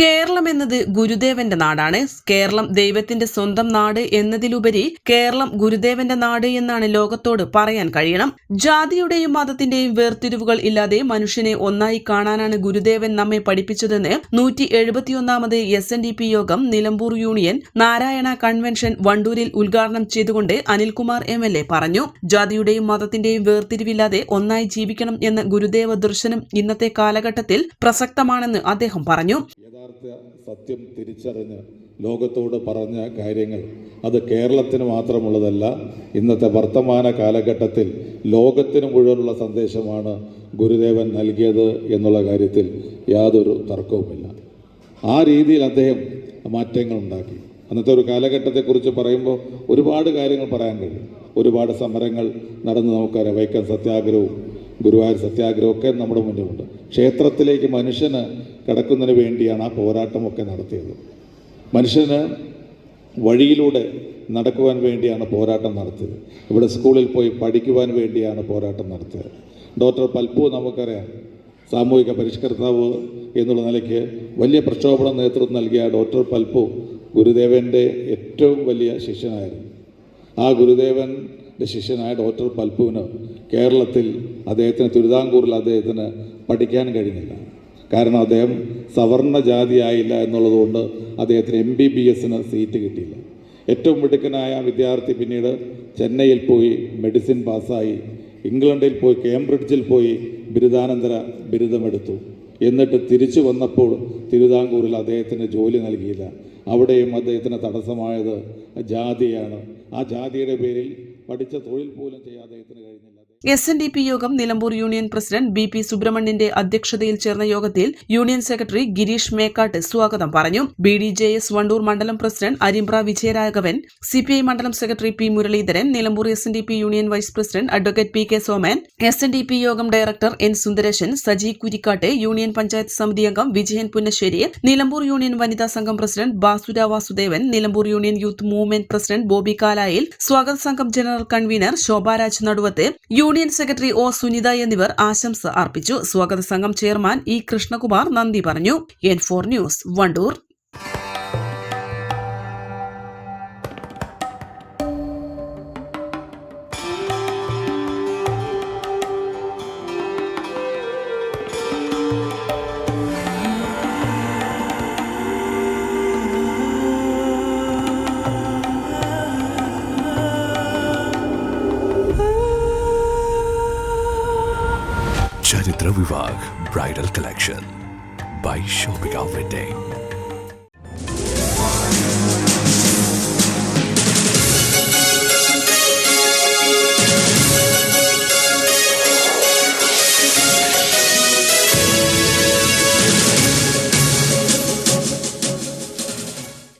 Keralam എന്നത് ഗുരുദേവന്റെ നാടാണ്. കേരളം ദൈവത്തിന്റെ സ്വന്തം നാട് എന്നതിലുപരി കേരളം ഗുരുദേവന്റെ നാട് എന്നാണ് ലോകത്തോട് പറയാൻ കഴിയണം. ജാതിയുടെയും മതത്തിന്റെയും വേർതിരിവുകൾ ഇല്ലാതെ മനുഷ്യനെ ഒന്നായി കാണാനാണ് ഗുരുദേവൻ നമ്മെ പഠിപ്പിച്ചതെന്ന് നൂറ്റി എഴുപത്തിയൊന്നാമത് എസ് എൻ ഡി പി യോഗം നിലമ്പൂർ യൂണിയൻ നാരായണ കൺവെൻഷൻ വണ്ടൂരിൽ ഉദ്ഘാടനം ചെയ്തുകൊണ്ട് അനിൽകുമാർ എം എൽ എ പറഞ്ഞു. ജാതിയുടെയും മതത്തിന്റെയും വേർതിരിവില്ലാതെ ഒന്നായി ജീവിക്കണം എന്ന ഗുരുദേവ ദർശനം ഇന്നത്തെ കാലഘട്ടത്തിൽ പ്രസക്തമാണെന്ന് അദ്ദേഹം പറഞ്ഞു. യഥാർത്ഥ സത്യം തിരിച്ചറിഞ്ഞ് ലോകത്തോട് പറഞ്ഞ കാര്യങ്ങൾ. അത് കേരളത്തിന് മാത്രമുള്ളതല്ല ഇന്നത്തെ വർത്തമാന കാലഘട്ടത്തിൽ ലോകത്തിന് മുഴുവനുള്ള സന്ദേശമാണ് ഗുരുദേവൻ നൽകിയത് എന്നുള്ള കാര്യത്തിൽ യാതൊരു തർക്കവുമില്ല. ആ രീതിയിൽ അദ്ദേഹം മാറ്റങ്ങൾ ഉണ്ടാക്കി. അന്നത്തെ ഒരു കാലഘട്ടത്തെക്കുറിച്ച് പറയുമ്പോൾ ഒരുപാട് കാര്യങ്ങൾ പറയാൻ കഴിയും. ഒരുപാട് സമരങ്ങൾ നടന്ന് നമുക്കറിയാം. വൈക്കം സത്യാഗ്രഹവും ഗുരുവായൂർ സത്യാഗ്രഹമൊക്കെ നമ്മുടെ മുന്നിലുണ്ട്. ക്ഷേത്രത്തിലേക്ക് മനുഷ്യന് കടക്കുന്നതിന് വേണ്ടിയാണ് ആ പോരാട്ടമൊക്കെ നടത്തിയത്. മനുഷ്യന് വഴിയിലൂടെ നടക്കുവാൻ വേണ്ടിയാണ് പോരാട്ടം നടത്തിയത്. ഇവിടെ സ്കൂളിൽ പോയി പഠിക്കുവാൻ വേണ്ടിയാണ് പോരാട്ടം നടത്തിയത്. ഡോക്ടർ പൽപ്പു നമുക്കറിയാം സാമൂഹിക പരിഷ്കർത്താവ് എന്നുള്ള നിലയ്ക്ക് വലിയ പ്രക്ഷോഭണ നേതൃത്വം നൽകിയ ഡോക്ടർ പൽപ്പു ഗുരുദേവന്റെ ഏറ്റവും വലിയ ശിഷ്യനായിരുന്നു. ആ ഗുരുദേവന്റെ ശിഷ്യനായ ഡോക്ടർ പൽപ്പുവിന് കേരളത്തിൽ അദ്ദേഹത്തിന് തിരുവിതാംകൂറിൽ അദ്ദേഹത്തിന് പഠിക്കാൻ കഴിഞ്ഞില്ല. കാരണം അദ്ദേഹം സവർണ ജാതിയായില്ല എന്നുള്ളതുകൊണ്ട് അദ്ദേഹത്തിന് എം ബി ബി എസിന് സീറ്റ് കിട്ടിയില്ല. ഏറ്റവും മിടുക്കനായ വിദ്യാർത്ഥി പിന്നീട് ചെന്നൈയിൽ പോയി മെഡിസിൻ പാസ്സായി. ഇംഗ്ലണ്ടിൽ പോയി കേംബ്രിഡ്ജിൽ പോയി ബിരുദാനന്തര ബിരുദമെടുത്തു. എന്നിട്ട് തിരിച്ചു വന്നപ്പോൾ തിരുവിതാംകൂറിൽ അദ്ദേഹത്തിന് ജോലി നൽകിയില്ല. അവിടെയും അദ്ദേഹത്തിന് തടസ്സമായത് ജാതിയാണ്. ആ ജാതിയുടെ പേരിൽ പഠിച്ച തൊഴിൽ പോലും ചെയ്യാതെ അദ്ദേഹത്തിന് എസ് എൻ ഡി പി യോഗം Nilambur union president B P സുബ്രഹ്മണ്യന്റെ അധ്യക്ഷതയിൽ ചേർന്ന യോഗത്തിൽ യൂണിയൻ സെക്രട്ടറി ഗിരീഷ് മേക്കാട്ട് സ്വാഗതം പറഞ്ഞു. B D J S Wandoor മണ്ഡലം president Arimbra Vijayaraghavan C P I മണ്ഡലം secretary P Muraleedharan Nilambur S N D P union vice president advocate P K Soman S N D P യോഗം director N Sundaresan Saji Kurikkattu union panchayat സമിതി അംഗം Vijayan Punnassery Nilambur union വനിതാ സംഘം president ബാസുര Vasudevan Nilambur union youth movement president Bobby Kalayil സ്വാഗത സംഘം general convener Shobharaj Naduvath union secretary O Sunitha എന്നിവർ ആശംസ അർപ്പിച്ചു. സ്വാഗത സംഘം ചെയർമാൻ ഇ കൃഷ്ണകുമാർ നന്ദി പറഞ്ഞു. N four news Wandoor. ചരിത്ര Vivah bridal collection by shopping wedding